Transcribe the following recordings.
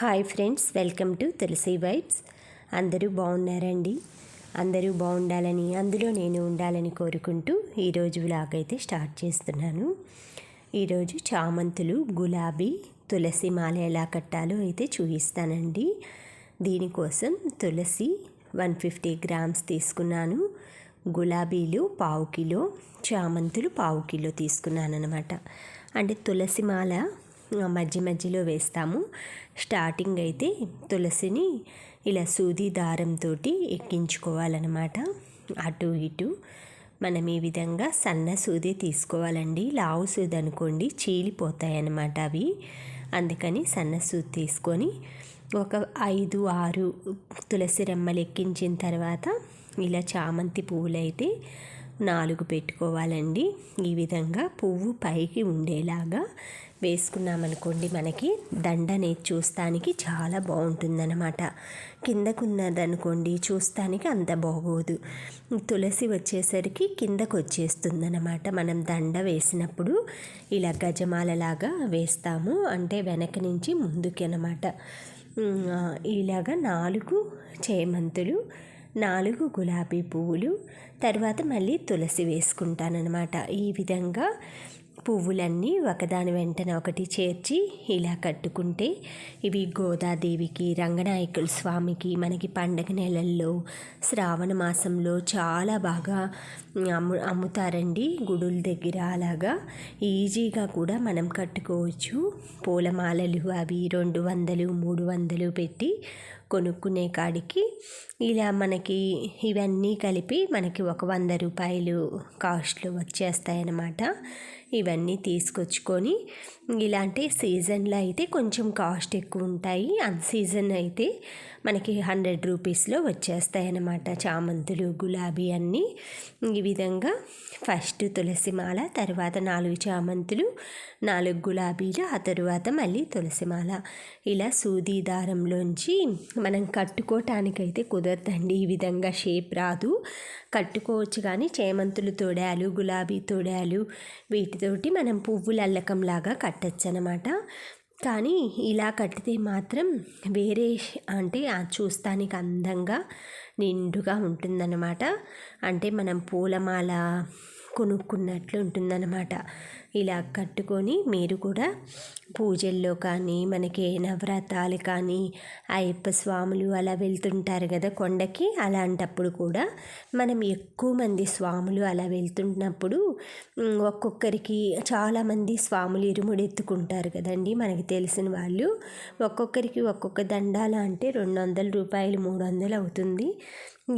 Hi friends welcome to Tulasi vibes. అందరూ బాగున్నారండి? అందరూ బాగుండాలని అందులో నేను ఉండాలని కోరుకుంటూ ఈరోజు వ్లాగ్ అయితే స్టార్ట్ చేస్తున్నాను. ఈరోజు చామంతులు గులాబీ తులసి మాల ఎలా కట్టాలో అయితే చూపిస్తానండి. దీనికోసం తులసి వన్ ఫిఫ్టీ గ్రామ్స్ తీసుకున్నాను. గులాబీలు పావు కిలో చామంతులు పావు కిలో తీసుకున్నాను అనమాట అంటే తులసి మాల మధ్య మధ్యలో వేస్తాము. స్టార్టింగ్ అయితే తులసిని ఇలా సూది దారంతో ఎక్కించుకోవాలన్నమాట. అటు ఇటు మనం ఈ విధంగా సన్న సూది తీసుకోవాలండి. లావు సూది అనుకోండి చీలిపోతాయి అన్నమాట అవి. అందుకని సన్న సూది తీసుకొని ఒక ఐదు ఆరు తులసి రెమ్మలు ఎక్కించిన తర్వాత ఇలా చామంతి పువ్వులు అయితే నాలుగు పెట్టుకోవాలండి. ఈ విధంగా పువ్వు పైకి ఉండేలాగా వేసుకున్నామనుకోండి మనకి దండ అనేది చూస్తానికి చాలా బాగుంటుందన్నమాట. కిందకున్నదనుకోండి చూస్తానికి అంత బాగోదు. తులసి వచ్చేసరికి కిందకు వచ్చేస్తుందన్నమాట మనం దండ వేసినప్పుడు ఇలా గజమాలలాగా వేస్తాము. అంటే వెనక నుంచి ముందుకి అనమాట ఇలాగా నాలుగు చేమంతులు నాలుగు గులాబీ పువ్వులు తర్వాత మళ్ళీ తులసి వేసుకుంటానన్నమాట. ఈ విధంగా పువ్వులన్నీ ఒకదాని వెంటనే ఒకటి చేర్చి ఇలా కట్టుకుంటే ఇవి గోదాదేవికి రంగనాయకుల స్వామికి మనకి పండగ నెలల్లో శ్రావణ మాసంలో చాలా బాగా అమ్ము అమ్ముతారండి. గుడుల దగ్గర అలాగా ఈజీగా కూడా మనం కట్టుకోవచ్చు. పూలమాలలు అవి రెండు వందలు మూడు వందలు పెట్టి కొనుక్కునే కాడికి ఇలా మనకి ఇవన్నీ కలిపి మనకి ఒక వంద రూపాయలు కాస్ట్లు వచ్చేస్తాయన్నమాట. ఇవన్నీ తీసుకొచ్చుకొని ఇలాంటి సీజన్లో అయితే కొంచెం కాస్ట్ ఎక్కువ ఉంటాయి. అన్ సీజన్ అయితే మనకి హండ్రెడ్ రూపీస్లో వచ్చేస్తాయన్నమాట. చామంతులు గులాబీ అన్నీ. ఈ విధంగా ఫస్ట్ తులసి మాల తర్వాత నాలుగు చామంతులు నాలుగు గులాబీలు ఆ తర్వాత మళ్ళీ తులసి మాల. ఇలా సూది దారంలోంచి మనం కట్టుకోవటానికైతే కుదరదండి. ఈ విధంగా షేప్ రాదు. కట్టుకోవచ్చు కానీ చేమంతులు తోడాలు గులాబీ తోడాలు వీటితోటి మనం పువ్వుల అల్లకంలాగా కట్టచ్చు అనమాట కానీ ఇలా కట్టితే మాత్రం వేరే అంటే చూస్తానికి అందంగా నిండుగా ఉంటుందన్నమాట అంటే మనం పూలమాల కొనుక్కున్నట్లు ఉంటుందన్నమాట ఇలా కట్టుకొని మీరు కూడా పూజల్లో కానీ మనకి నవరాత్రాలు కానీ అయ్యప్ప స్వాములు అలా వెళ్తుంటారు కదా కొండకి అలాంటప్పుడు కూడా మనం ఎక్కువ మంది స్వాములు అలా వెళ్తున్నప్పుడు ఒక్కొక్కరికి చాలామంది స్వాములు ఇరుముడు ఎత్తుకుంటారు కదండి మనకి తెలిసిన వాళ్ళు. ఒక్కొక్కరికి ఒక్కొక్క దండాల అంటే రెండు వందల రూపాయలు మూడు వందలు అవుతుంది.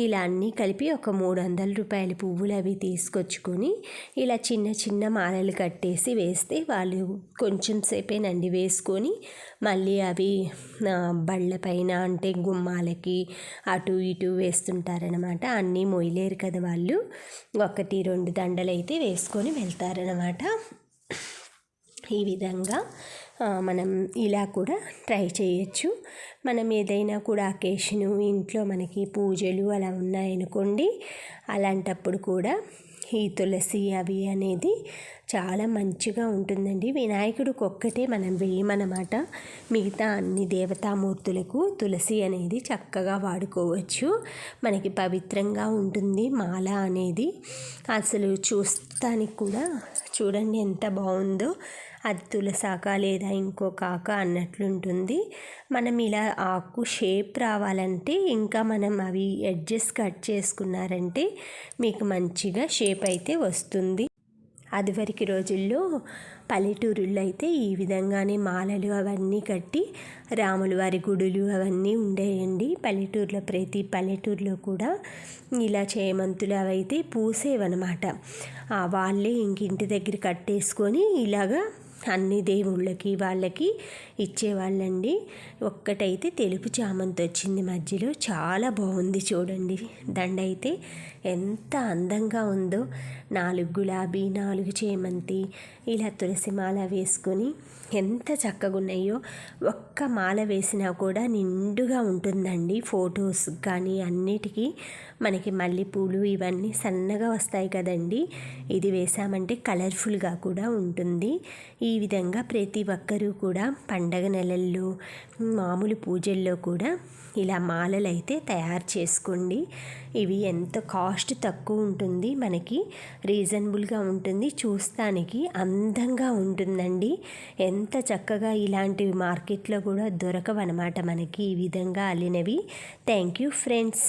ఇలా అన్నీ కలిపి ఒక మూడు వందల రూపాయల పువ్వులు అవి తీసుకొచ్చుకొని ఇలా చిన్న చిన్న మాలలు కట్టి కట్టేసి వేస్తే వాళ్ళు కొంచెం సేపేనండి వేసుకొని మళ్ళీ అవి బళ్ళ పైన అంటే గుమ్మాలకి అటు ఇటు వేస్తుంటారనమాట అన్నీ మొయ్యలేరు కదా వాళ్ళు. ఒకటి రెండు దండలు అయితే వేసుకొని వెళ్తారనమాట ఈ విధంగా మనం ఇలా కూడా ట్రై చేయొచ్చు. మనం ఏదైనా కూడా అకేషను ఇంట్లో మనకి పూజలు అలా ఉన్నాయనుకోండి అలాంటప్పుడు కూడా ఈ తులసి అవి అనేది చాలా మంచిగా ఉంటుందండి. వినాయకుడికి ఒక్కటే మనం వేయమన్నమాట. మిగతా అన్ని దేవతామూర్తులకు తులసి అనేది చక్కగా వాడుకోవచ్చు. మనకి పవిత్రంగా ఉంటుంది మాల అనేది. అసలు చూస్తానికి కూడా చూడండి ఎంత బాగుందో. అది తులసాక లేదా ఇంకో కాక అన్నట్లుంటుంది. మనం ఇలా ఆకు షేప్ రావాలంటే ఇంకా మనం అవి ఎడ్జెస్ కట్ చేసుకున్నారంటే మీకు మంచిగా షేప్ అయితే వస్తుంది. అదివరకు రోజుల్లో పల్లెటూరుల్లో అయితే ఈ విధంగానే మాలలు అవన్నీ కట్టి రాముల వారి గుడులు అవన్నీ ఉండేయండి. పల్లెటూరులో ప్రతి పల్లెటూరులో కూడా ఇలా చేమంతులు అవైతే పూసేవన్నమాట. వాళ్ళే ఇంకింటి దగ్గర కట్టేసుకొని ఇలాగా అన్ని దేవుళ్ళకి వాళ్ళకి ఇచ్చేవాళ్ళండి. ఒక్కటైతే తెలుపు చామంతి వచ్చింది మధ్యలో. చాలా బాగుంది చూడండి. దండ అయితే ఎంత అందంగా ఉందో. నాలుగు గులాబీ నాలుగు చేమంతి ఇలా తులసి మాల వేసుకొని ఎంత చక్కగా ఉన్నాయో ఒక్క మాల వేసినా కూడా నిండుగా ఉంటుందండి ఫొటోస్ కానీ అన్నిటికీ. మనకి మల్లెపూలు ఇవన్నీ సన్నగా వస్తాయి కదండి. ఇది వేసామంటే కలర్ఫుల్గా కూడా ఉంటుంది. ఈ విధంగా ప్రతి ఒక్కరూ కూడా పండగ నెలల్లో మామూలు పూజల్లో కూడా ఇలా మాలలు అయితే తయారు చేసుకోండి. ఇవి ఎంత కాస్ట్ తక్కువ ఉంటుంది మనకి రీజనబుల్గా ఉంటుంది చూస్తానికి అందంగా ఉంటుందండి. ఎంత చక్కగా ఇలాంటివి మార్కెట్లో కూడా దొరకవన్నమాట మనకి ఈ విధంగా అల్లినవి. Thank you friends.